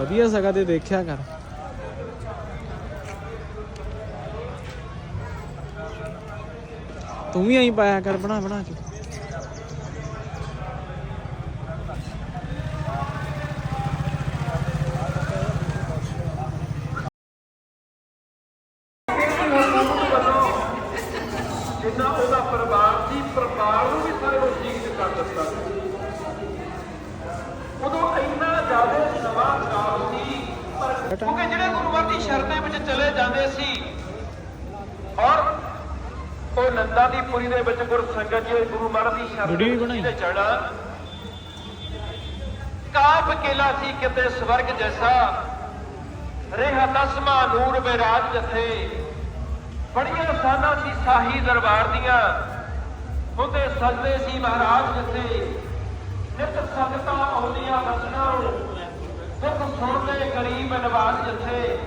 ਵਧੀਆ ਸਗਾ ਤੇ ਦੇਖਿਆ ਕਰ। ਤੂੰ ਵੀ ਐਂ ਪਾਇਆ ਕਰ, ਬਣਾ ਬਣਾ ਕੇ। ਜਿੰਨਾ ਉਹਦਾ ਪਰਿਵਾਰ ਸੀ, ਪਰਿਵਾਰ ਨੂੰ ਵੀ ਸਾਰੇ ਠੀਕ ਕਰ ਦਿੱਤਾ ਉਦੋਂ ਇੰਨਾ ਜ਼ਿਆਦਾ ਨਵਾਂ ਕਾਲ ਸੀ ਪਰ ਕਿਉਂਕਿ ਜਿਹੜੇ ਗੁਰੂਆਂ ਦੀ ਸ਼ਰਧੇ ਵਿੱਚ ਚਲੇ ਜਾਂਦੇ ਸੀ ਔਰ ਉਹ ਨੰਦਾ ਦੀ ਪੁਰੀ ਦੇ ਵਿੱਚ ਗੁਰ ਸੰਗਤ ਜੀ ਗੁਰੂ ਮਹਾਰਾਜ ਦੀ ਬਣਾਈ। ਜਿਹਨੇ ਚੜ੍ਹਨਾ ਕਾਫ ਕਿਲਾ ਸੀ ਕਿਤੇ ਸਵਰਗ ਜੈਸਾ। ਰਿਹਾ ਦਸਮਾ ਨੂਰ ਬਿਰਾਜ ਜਥੇ। ਬੜੀਆਂ ਸਾਨਾਂ ਸੀ ਸਾਹੀ ਦਰਬਾਰ ਦੀਆਂ। ਹੁੰਦੇ ਸਜਦੇ ਸੀ ਮਹਾਰਾਜ ਜਿੱਥੇ। ਨਿਤ ਸੰਗਤਾਂ ਆਉਂਦੀਆਂ ਬਸਣਾ। ਗਰੀਬ ਨਿਵਾਸ ਜਿੱਥੇ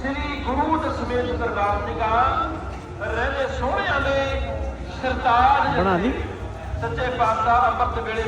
ਸ੍ਰੀ ਗੁਰੂ ਦਸਮੇਤ ਦਰਬਾਰ ਨਿਗਾਹ ਰਹਿੰਦੇ ਸੋਹਣਿਆਂ ਦੇ ਸਰਤਾਜ ਬਣਾ ਲਈ? ਸੱਚੇ ਪਾਤਸ਼ਾਹ ਅੰਮ੍ਰਿਤ ਵੇਲੇ